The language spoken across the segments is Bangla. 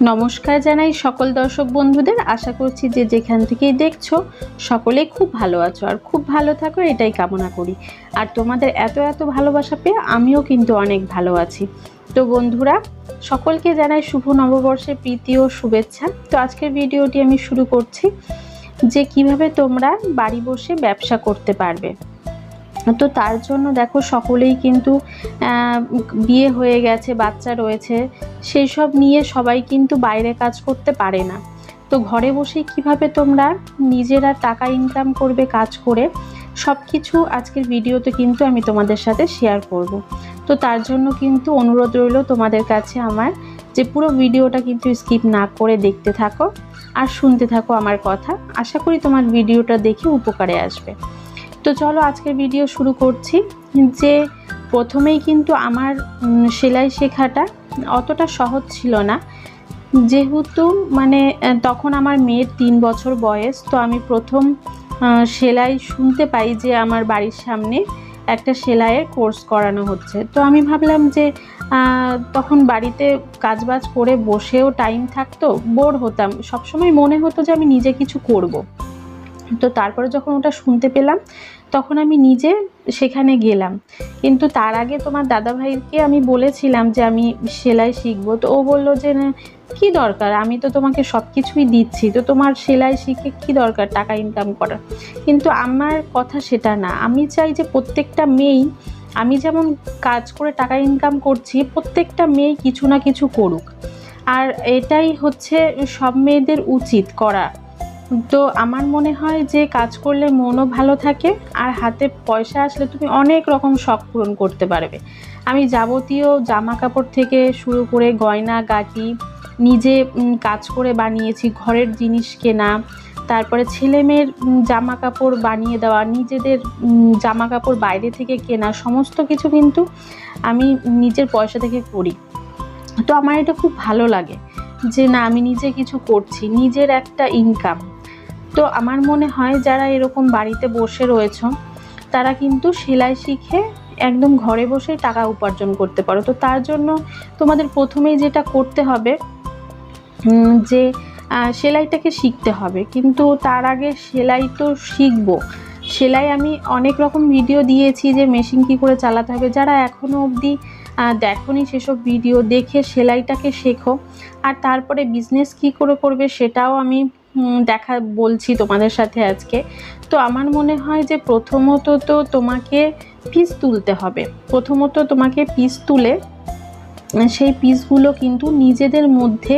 নমস্কার জানাই সকল দর্শক বন্ধুদের। আশা করছি যে যেখান থেকেই দেখছ সকলেই খুব ভালো আছো আর খুব ভালো থাকো, এটাই কামনা করি। আর তোমাদের এত এত ভালোবাসা পেয়ে আমিও কিন্তু অনেক ভালো আছি। তো বন্ধুরা, সকলকে জানাই শুভ নববর্ষের প্রীতি ও শুভেচ্ছা। তো আজকের ভিডিওটি আমি শুরু করছি যে কীভাবে তোমরা বাড়ি বসে ব্যবসা করতে পারবে। তো তার জন্য দেখো সকলেই কিন্তু বিয়ে হয়ে গেছে, বাচ্চা রয়েছে, সেই সব নিয়ে সবাই কিন্তু বাইরে কাজ করতে পারে না। তো ঘরে বসে কীভাবে তোমরা নিজেরা টাকা ইনকাম করবে কাজ করে সব কিছু আজকের ভিডিওতে কিন্তু আমি তোমাদের সাথে শেয়ার করব। তো তার জন্য কিন্তু অনুরোধ রইল তোমাদের কাছে আমার যে পুরো ভিডিওটা কিন্তু স্কিপ না করে দেখতে থাকো আর শুনতে থাকো আমার কথা। আশা করি তোমার ভিডিওটা দেখে উপকারে আসবে। তো চলো আজকের ভিডিও শুরু করছি যে প্রথমেই কিন্তু আমার সেলাই শেখাটা অতটা সহজ ছিল না। যেহেতু মানে তখন আমার মেয়ের তিন বছর বয়স, তো আমি প্রথম সেলাই শুনতে পাই যে আমার বাড়ির সামনে একটা সেলাইয়ের কোর্স করানো হচ্ছে। তো আমি ভাবলাম যে তখন বাড়িতে কাজবাজ করে বসেও টাইম থাকতো বোর হতাম। সবসময় মনে হতো যে আমি নিজে কিছু করব। তো তারপরে যখন ওটা শুনতে পেলাম তখন আমি নিজে সেখানে গেলাম। কিন্তু তার আগে তোমার দাদাভাইকে আমি বলেছিলাম যে আমি সেলাই শিখব। তো ও বলল যে কী দরকার? আমি তো তোমাকে সব কিছুই দিচ্ছি। তো তোমার সেলাই শিখে কী দরকার টাকা ইনকাম করার? কিন্তু আমার কথা সেটা না। আমি চাই যে প্রত্যেকটা মেয়েই, আমি যেমন কাজ করে টাকা ইনকাম করছি, প্রত্যেকটা মেয়ে কিছু না কিছু করুক। আর এটাই হচ্ছে সব মেয়েদের উচিত করা। তো আমার মনে হয় যে কাজ করলে মনও ভালো থাকে আর হাতে পয়সা আসলে তুমি অনেক রকম শখ পূরণ করতে পারবে। আমি যাবতীয় জামা কাপড় থেকে শুরু করে গয়না, গাটি, নিজে কাজ করে বানিয়েছি, ঘরের জিনিস কেনা, তারপরে ছেলেমেয়ের জামা কাপড় বানিয়ে দেওয়া, নিজেদের জামা কাপড় বাইরে থেকে কেনা, সমস্ত কিছু কিন্তু আমি নিজের পয়সা থেকে করি। তো আমার এটা খুব ভালো লাগে যে না, আমি নিজে কিছু করছি, নিজের একটা ইনকাম তো আমার মনে হয় যারা এরকম বাড়িতে বসে রয়েছ, তারা কিন্তু সেলাই শিখে একদম ঘরে বসে টাকা উপার্জন করতে পারো। তো তার জন্য তোমাদের প্রথমেই যেটা করতে হবে যে সেলাইটাকে শিখতে হবে। কিন্তু তার আগে সেলাই তো শিখব। সেলাই আমি অনেক রকম ভিডিও দিয়েছি যে মেশিন কী করে চালাতে হবে। যারা এখনও অবধি দেখনি সেসব ভিডিও দেখে সেলাইটাকে শেখো। আর তারপরে বিজনেস কী করে করবে সেটাও আমি দেখা বলছি তোমাদের সাথে আজকে। তো আমার মনে হয় যে প্রথমত তো তোমাকে পিস তুলতে হবে। প্রথমত তোমাকে পিস তুলে, সেই পিসগুলো কিন্তু নিজেদের মধ্যে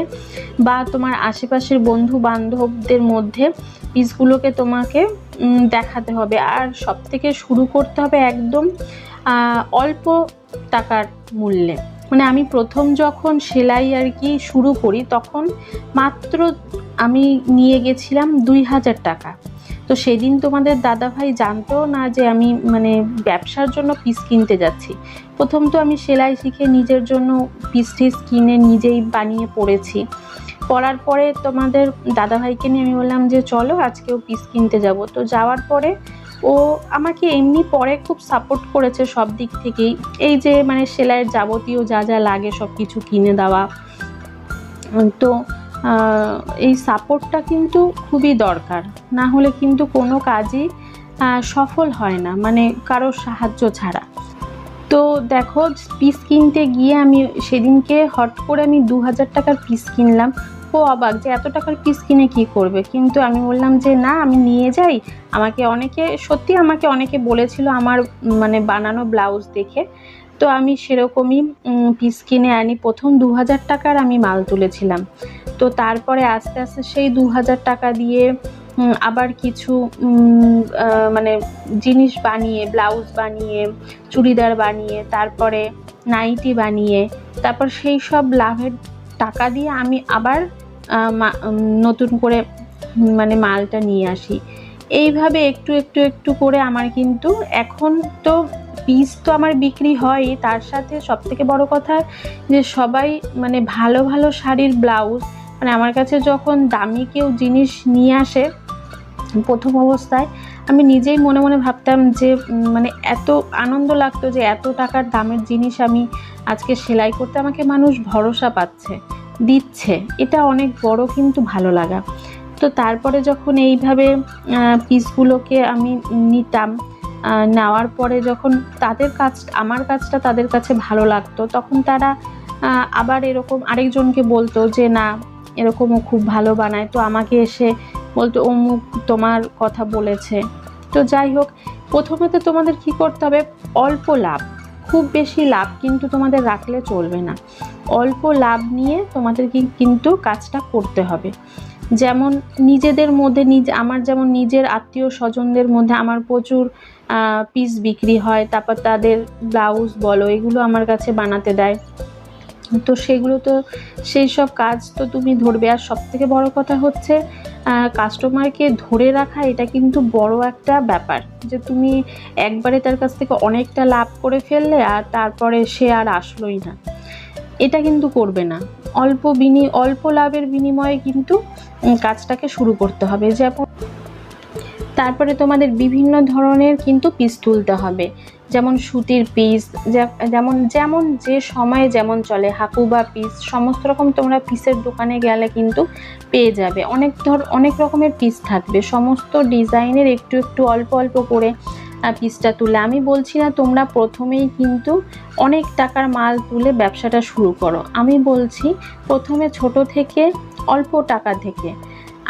বা তোমার আশেপাশের বন্ধু বান্ধবদের মধ্যে পিসগুলোকে তোমাকে দেখাতে হবে। আর সব থেকে শুরু করতে হবে একদম অল্প টাকার মূল্যে। মানে আমি প্রথম যখন সেলাই আর কি শুরু করি, তখন মাত্র আমি নিয়ে গেছিলাম দুই হাজার টাকা। তো সেদিন তোমাদের দাদাভাই জানতো না যে আমি মানে ব্যবসার জন্য পিস কিনতে যাচ্ছি। প্রথম তো আমি সেলাই শিখে নিজের জন্য পিস টিস কিনে নিজেই বানিয়ে পড়েছি। পড়ার পরে তোমাদের দাদাভাইকে নিয়ে আমি বললাম যে, চলো আজকেও পিস কিনতে যাব। তো যাওয়ার পরে ও আমাকে এমনি পরে খুব সাপোর্ট করেছে সব দিক থেকেই। এই যে মানে সেলাইয়ের যাবতীয় যা যা লাগে সব কিছু কিনে দেওয়া। তো এই সাপোর্টটা কিন্তু খুবই দরকার। না হলে কিন্তু কোনো কাজই সফল হয় না মানে কারোর সাহায্য ছাড়া। তো দেখো পিস কিনতে গিয়ে আমি সেদিনকে হট করে আমি দু হাজার টাকার পিস কিনলাম। ও অবাক যে এত টাকার পিস কিনে কি করবে? কিন্তু আমি বললাম যে, না, আমি নিয়ে যাই। আমাকে অনেকে, সত্যি আমাকে অনেকে বলেছিল আমার মানে বানানো ব্লাউজ দেখে। তো আমি সেরকমই পিস কিনে আনি। প্রথম দু হাজার টাকার আমি মাল তুলেছিলাম। তো তারপরে আস্তে আস্তে সেই দু হাজার টাকা দিয়ে আবার কিছু মানে জিনিস বানিয়ে ব্লাউজ বানিয়ে, চুড়িদার বানিয়ে, তারপরে নাইটি বানিয়ে, তারপর সেই সব লাভের টাকা দিয়ে আমি আবার নতুন করে মানে মালটা নিয়ে আসি। এইভাবে একটু একটু একটু করে আমার কিন্তু এখন তো পিস তো আমার বিক্রি হয়, তার সাথে সবথেকে বড় কথা যে সবাই মানে ভালো ভালো শাড়ির ব্লাউজ মানে আমার কাছে যখন দামি কেউ জিনিস নিয়ে আসে, প্রথম অবস্থায় আমি নিজেই মনে মনে ভাবতাম যে মানে এত আনন্দ লাগতো যে এত টাকার দামের জিনিস আমি আজকে সেলাই করতে আমাকে মানুষ ভরসা পাচ্ছে, দিচ্ছে। এটা অনেক বড় কিন্তু ভালো লাগা। তো তারপরে যখন এইভাবে পিসগুলোকে আমি নিতাম নেওয়ার পরে যখন তাদের কাজ আমার কাজটা তাদের কাছে ভালো লাগতো, তখন তারা আবার এরকম আরেকজনকে বলতো যে, না এরকমও খুব ভালো বানায়। তো আমাকে এসে বলতো, অমুক তোমার কথা বলেছে। তো যাই হোক, প্রথমে তো তোমাদের কি করতে হবে, অল্প লাভ, খুব বেশি লাভ কিন্তু তোমাদের রাখলে চলবে না। অল্প লাভ নিয়ে তোমাদের কিন্তু কাজটা করতে হবে। যেমন নিজেদের মধ্যে নিজ, আমার যেমন নিজের আত্মীয় স্বজনদের মধ্যে আমার প্রচুর পিস বিক্রি হয়, তারপর তাদের ব্লাউজ বলো, এগুলো আমার কাছে বানাতে দেয়। তো সেগুলো তো, সেই সব কাজ তো তুমি ধরবে। আর সব থেকে বড় কথা হচ্ছে কাস্টমারকে ধরে রাখা, এটা কিন্তু বড় একটা ব্যাপার। যে তুমি একবারে তার কাছ থেকে অনেকটা লাভ করে ফেললে, আর তারপরে সে আর আসলোই না। এটা কিন্তু করবে না। অল্প বিনি, অল্প লাভের বিনিময়ে কিন্তু কাজটাকে শুরু করতে হবে। যেমন তারপরে তোমাদের বিভিন্ন ধরনের কিন্তু পিস তুলতে হবে। যেমন সুতির পিস যেমন যেমন যে সময়ে যেমন চলে, হাকুবা পিস সমস্ত রকম তোমরা পিসের দোকানে গেলে কিন্তু পেয়ে যাবে। অনেক ধর, অনেক রকমের পিস থাকবে। সমস্ত ডিজাইনের একটু একটু অল্প অল্প করে পিসটা তুলে। আমি বলছি না তোমরা প্রথমেই কিন্তু অনেক টাকার মাল তুলে ব্যবসাটা শুরু করো। আমি বলছি প্রথমে ছোট থেকে অল্প টাকা থেকে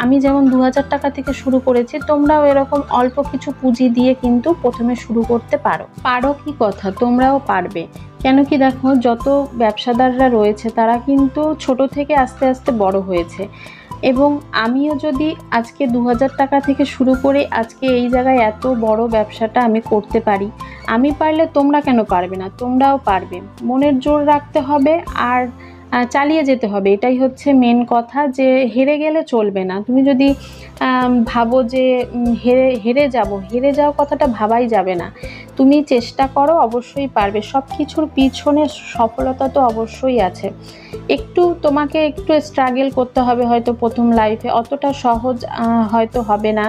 আমি যেমন দু হাজার টাকা থেকে শুরু করেছি, তোমরাও এরকম অল্প কিছু পুঁজি দিয়ে কিন্তু প্রথমে শুরু করতে পারো। পারো কি কথা? তোমরাও পারবে। কেন কি দেখো, যত ব্যবসাদাররা রয়েছে, তারা কিন্তু ছোট থেকে আস্তে আস্তে বড় হয়েছে। এবং আমিও যদি আজকে দু হাজার টাকা থেকে শুরু করে আজকে এই জায়গায় এত বড় ব্যবসাটা আমি করতে পারি, আমি পারলে তোমরা কেন পারবে না? তোমরাও পারবে। মনের জোর রাখতে হবে, আর চালিয়ে যেতে হবে। এটাই হচ্ছে মেন কথা যে হেরে গেলে চলবে না। তুমি যদি ভাবো যে হেরে হেরে যাব, হেরে যাওয়া কথাটা ভাবাই যাবে না। তুমি চেষ্টা করো, অবশ্যই পারবে। সব কিছুর পিছনে সফলতা তো অবশ্যই আছে। একটু তোমাকে একটু স্ট্রাগল করতে হবে হয়তো প্রথম লাইফে অতটা সহজ হয়তো হবে না।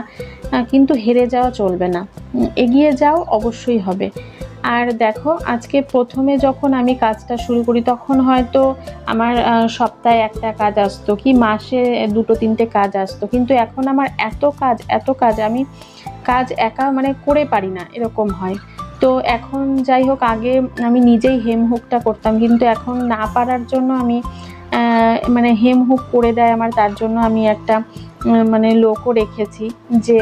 কিন্তু হেরে যাওয়া চলবে না। এগিয়ে যাও, অবশ্যই হবে। আর দেখো, আজকে প্রথমে যখন আমি কাজটা শুরু করি, তখন হয়তো আমার সপ্তাহে একটা কাজ আসতো কি, মাসে দুটো, তিনটে কাজ আসতো। কিন্তু এখন আমার এত কাজ এত কাজ, আমি কাজ একা মানে করে পারি না, এরকম হয়। তো এখন যাই হোক, আগে আমি নিজেই হেম হুকটা করতাম, কিন্তু এখন না পারার জন্য আমি মানে হেম হুক করে দেয় আমার, তার জন্য আমি একটা মানে লোকও রেখেছি যে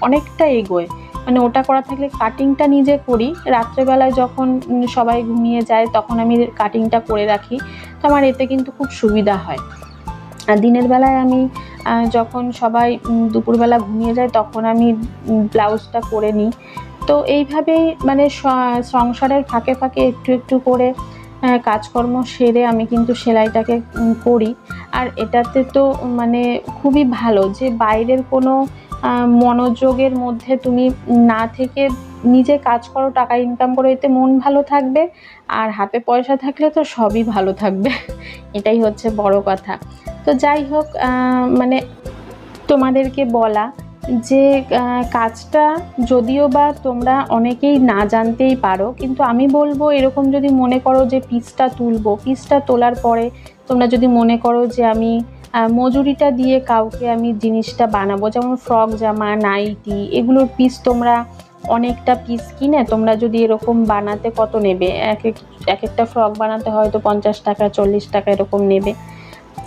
অনেকটা এগোয়। মানে ওটা করা থাকলে কাটিংটা নিজে করি। রাত্রেবেলায় যখন সবাই ঘুমিয়ে যায় তখন আমি কাটিংটা করে রাখি। তো আমার এতে কিন্তু খুব সুবিধা হয়। আর দিনের বেলায় আমি যখন সবাই দুপুরবেলা ঘুমিয়ে যায় তখন আমি ব্লাউজটা করে নিই। তো এইভাবেই মানে সংসারের ফাঁকে ফাঁকে একটু একটু করে কাজকর্ম সেরে আমি কিন্তু সেলাইটাকে করি। আর এটাতে তো মানে খুবই ভালো যে বাইরের কোনো মনোযোগের মধ্যে তুমি না থেকে নিজে কাজ করো, টাকা ইনকাম করো, এতে মন ভালো থাকবে আর হাতে পয়সা থাকলে তো সবই ভালো থাকবে। এটাই হচ্ছে বড় কথা। তো যাই হোক মানে তোমাদেরকে বলা যে কাজটা যদিও বা তোমরা অনেকেই না জানতেই পারো, কিন্তু আমি বলব এরকম যদি মনে করো যে পিসটা তুলবো পিসটা তোলার পরে তোমরা যদি মনে করো যে, আমি মজুরিটা দিয়ে কাউকে আমি জিনিসটা বানাবো, যেমন ফ্রক, জামা, নাইটি, এগুলোর পিস তোমরা অনেকটা পিস কিনে তোমরা যদি এরকম বানাতে কত নেবে? এক এক এক একটা ফ্রক বানাতে হয়তো পঞ্চাশ টাকা, চল্লিশ টাকা এরকম নেবে।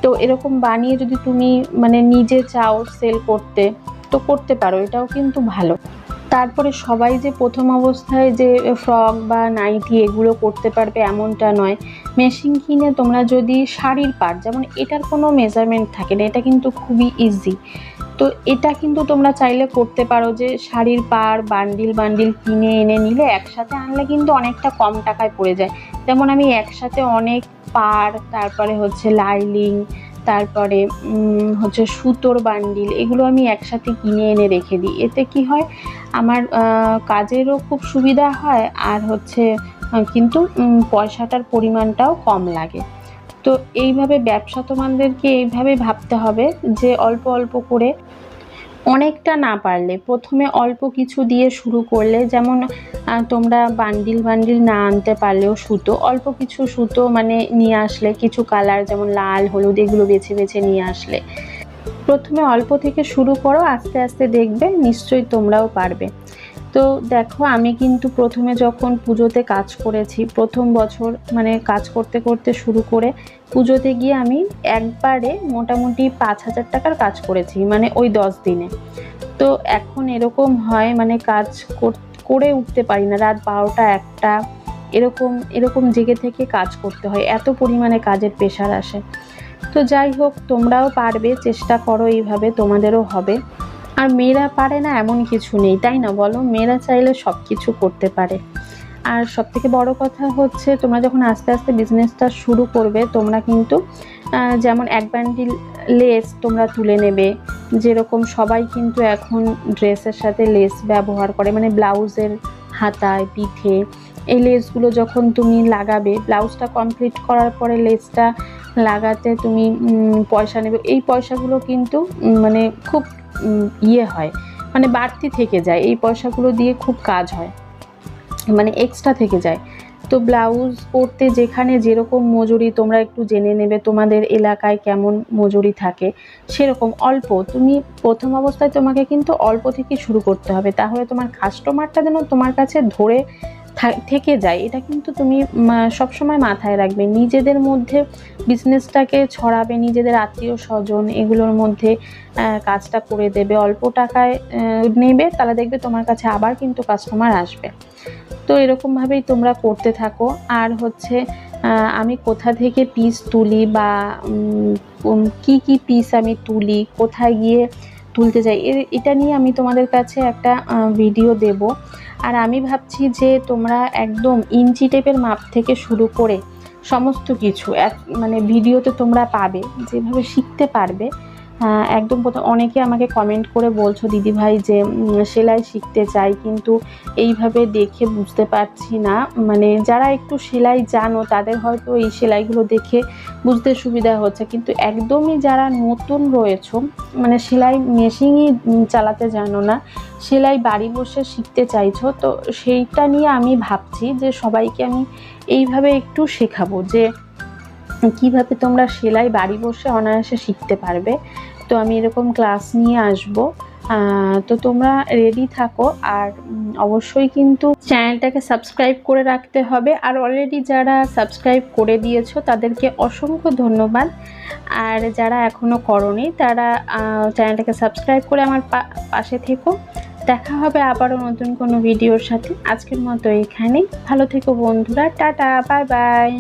তো এরকম বানিয়ে যদি তুমি মানে নিজে চাও সেল করতে, তো করতে পারো, এটাও কিন্তু ভালো। তারপরে সবাই যে প্রথম অবস্থায় যে ফ্রক বা নাইটি এগুলো করতে পারবে এমনটা নয়। মেশিন কিনে তোমরা যদি শাড়ির পার যেমন এটার কোনো মেজারমেন্ট থাকে না, এটা কিন্তু খুবই ইজি তো এটা কিন্তু তোমরা চাইলে করতে পারো যে শাড়ির পার বান্ডিল বান্ডিল কিনে এনে নিলে একসাথে আনলে কিন্তু অনেকটা কম টাকায় পড়ে যায়। যেমন আমি একসাথে অনেক পার তারপরে হচ্ছে লাইলিং, তারপরে হচ্ছে সুতোর বান্ডিল এগুলো আমি একসাথে কিনে এনে রেখে দিই। এতে কি হয়? আমার কাজেরও খুব সুবিধা হয় আর হচ্ছে কিন্তু পয়সাটার পরিমাণটাও কম লাগে। তো এইভাবে ব্যবসা তোমাদেরকে এইভাবে ভাবতে হবে যে অল্প অল্প করে অনেকটা না পারলে, প্রথমে অল্প কিছু দিয়ে শুরু করলে যেমন তোমরা বান্ডিল বান্ডিল না আনতে পারলেও সুতো, অল্প কিছু সুতো মানে নিয়ে আসলে, কিছু কালার যেমন লাল, হলুদ এগুলো বেছে বেছে নিয়ে আসলে। প্রথমে অল্প থেকে শুরু করো, আস্তে আস্তে দেখবে নিশ্চয়ই তোমরাও পারবে। তো দেখো, আমি কিন্তু প্রথমে যখন পুজোতে কাজ করেছি, প্রথম বছর মানে কাজ করতে করতে শুরু করে পুজোতে গিয়ে আমি একবারে মোটামুটি পাঁচ হাজার টাকার কাজ করেছি মানে ওই দশ দিনে। তো এখন এরকম হয় মানে কাজ কর- উঠতে পারি না, রাত বারোটা, একটা, এরকম এরকম জেগে থেকে কাজ করতে হয়, এত পরিমাণে কাজের প্রেশার আসে। তো যাই হোক, তোমরাও পারবে, চেষ্টা করো, এইভাবে তোমাদেরও হবে। আর মেয়েরা পারে না এমন কিছু নেই, তাই না বলো? মেয়েরা চাইলে সব কিছু করতে পারে। আর সব থেকে বড় কথা হচ্ছে, তোমরা যখন আস্তে আস্তে বিজনেসটা শুরু করবে, তোমরা কিন্তু যেমন এক ব্যান্ডিল লেস তোমরা তুলে নেবে। যেরকম সবাই কিন্তু এখন ড্রেসের সাথে লেস ব্যবহার করে মানে ব্লাউজের হাতায়, পিঠে। এই লেসগুলো যখন তুমি লাগাবে ব্লাউজটা কমপ্লিট করার পরে লেসটা লাগাতে তুমি পয়সা নেবে। এই পয়সাগুলো কিন্তু মানে খুব ইয়ে হয়। মানে বাড়তি থেকে যায়। এই পয়সাগুলো দিয়ে খুব কাজ হয়। মানে এক্সট্রা থেকে যায়। তো ব্লাউজ পরতে যেখানে যেরকম মজুরি তোমরা একটু জেনে নেবে, তোমাদের এলাকায় কেমন মজুরি থাকে, সেরকম অল্প। তুমি প্রথম অবস্থায় তোমাকে কিন্তু অল্প থেকে শুরু করতে হবে। তাহলে তোমার কাস্টমারটা যেন তোমার কাছে ধরে থেকে যায়, এটা কিন্তু তুমি সব সময় মাথায় রাখবে। নিজেদের মধ্যে বিজনেসটাকে ছড়াবে, নিজেদের আত্মীয় স্বজন এগুলোর মধ্যে কাজটা করে দেবে। অল্প টাকায় নেবে, তাহলে দেখবে তোমার কাছে আবার কিন্তু কাস্টমার আসবে। তো এরকমভাবেই তোমরা করতে থাকো। আর হচ্ছে আমি কোথা থেকে পিস তুলি বা কি কি পিস আমি তুলি, কোথায় গিয়ে তুলতে যাই। এটা নিয়ে আমি তোমাদের কাছে একটা ভিডিও দেব। আর আমি ভাবছি যে তোমরা একদম ইঞ্চি টেপের মাপ থেকে শুরু করে সমস্ত কিছু, এক মানে ভিডিওতে তোমরা পাবে, যেভাবে শিখতে পারবে। একদম প্রথম অনেকে আমাকে কমেন্ট করে বলছো, দিদি ভাই, যে সেলাই শিখতে চাই, কিন্তু এইভাবে দেখে বুঝতে পারছি না। মানে যারা একটু সেলাই জানো, তাদের হয়তো এই সেলাইগুলো দেখে বুঝতে সুবিধা হচ্ছে। কিন্তু একদমই যারা নতুন রয়েছো মানে সেলাই মেশিনই চালাতে জানো না, সেলাই বাড়ি বসে শিখতে চাইছো, তো সেইটা নিয়ে আমি ভাবছি যে, সবাইকে আমি এইভাবে একটু শেখাবো যে, কীভাবে তোমরা সেলাই বাড়ি বসে অনায়াসে শিখতে পারবে। তো আমি এরকম ক্লাস নিয়ে আসব। তো তোমরা রেডি থাকো আর অবশ্যই কিন্তু চ্যানেলটাকে সাবস্ক্রাইব করে রাখতে হবে। আর অলরেডি যারা সাবস্ক্রাইব করে দিয়েছ, তাদেরকে অসংখ্য ধন্যবাদ। আর যারা এখনও করনি, তারা চ্যানেলটাকে সাবস্ক্রাইব করে আমার পাশে থেকো। দেখা হবে আবারও নতুন কোনো ভিডিওর সাথে। আজকের মতো এখানেই। ভালো থেকো বন্ধুরা। Tata bye bye